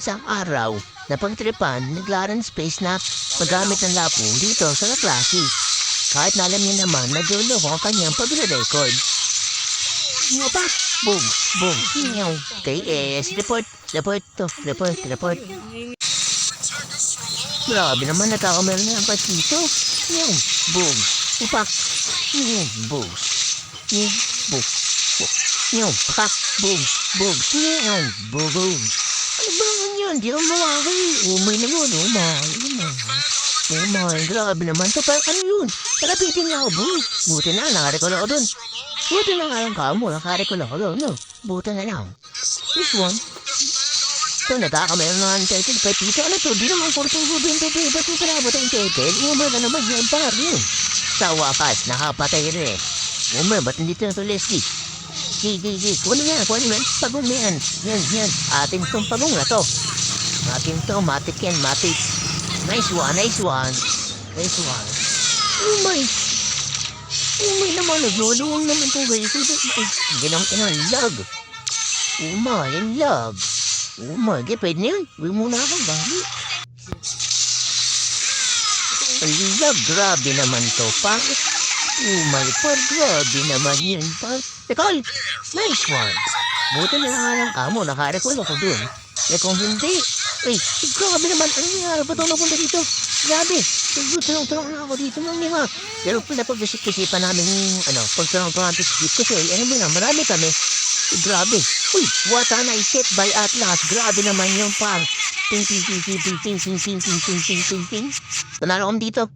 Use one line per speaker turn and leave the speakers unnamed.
Isang araw, napagtripan ni Clarence Space na magamit ng lapo dito sa klase. Kahit na alam niya naman na dulo ko ang kanyang pag-record. Nga? Boom, boom. Okay, eh, report, report to, report, report. Grabe naman nagkakameron na ang patito. Yung, boom, upak, yung, boom, yung, boom, yung, pak, boom, boom, yung, boom, ba naman yun? Di ako mawaki. Umay naman, umay, umay. Umay, grabe naman to. Parang ano yun? Talapitin niya ako, boom. Buti na, nakarecord ako dun. Buti na nga lang ka mo, nakarecord ako dun, no? Buti na lang. This one, ito, nagkakameron na ng title. Pepito, ano to? Di naman kurtong rubin, pepe. Ba't mo pinabot ang title? Umay na naman yan, par yun. Sa wakas, nakapatay rin. Umay, ba't hindi ito na to, Leslie? Sige, sige. Kunin yan, kunin yan. Pagong yan. Yan, yan. Atin tong pagong na to. Atin to, matik yan, matik. Nice one, nice one. Nice one. Umay. Umay naman, nagluluwang naman to, guys. Hindi naman ito ng lag. Umay, lag. Umay, di pwede na yun. Huwag muna ako, bali. Lag, grabe naman to, pa. Umay, par, grabe naman yun, pa. Tekol, nice one. Buti na nga lang kamo, nakarecall ako dun. Eh kung hindi, eh, grabe naman, ano nangyari ba ito napunta dito? Grabe, tulong-tulong na ako dito ng mga. Pero pala pag-isip-isipan namin, ano, pag-tulong-tulong sa kasi, ano mo na, marami kami. Eh, grabe. Uy, what a nice set by Atlas. Grabe naman yung par. Ting, ting, ting, ting, ting, ting, ting, ting, ting, ting, ting, ting. Tanalo kami dito.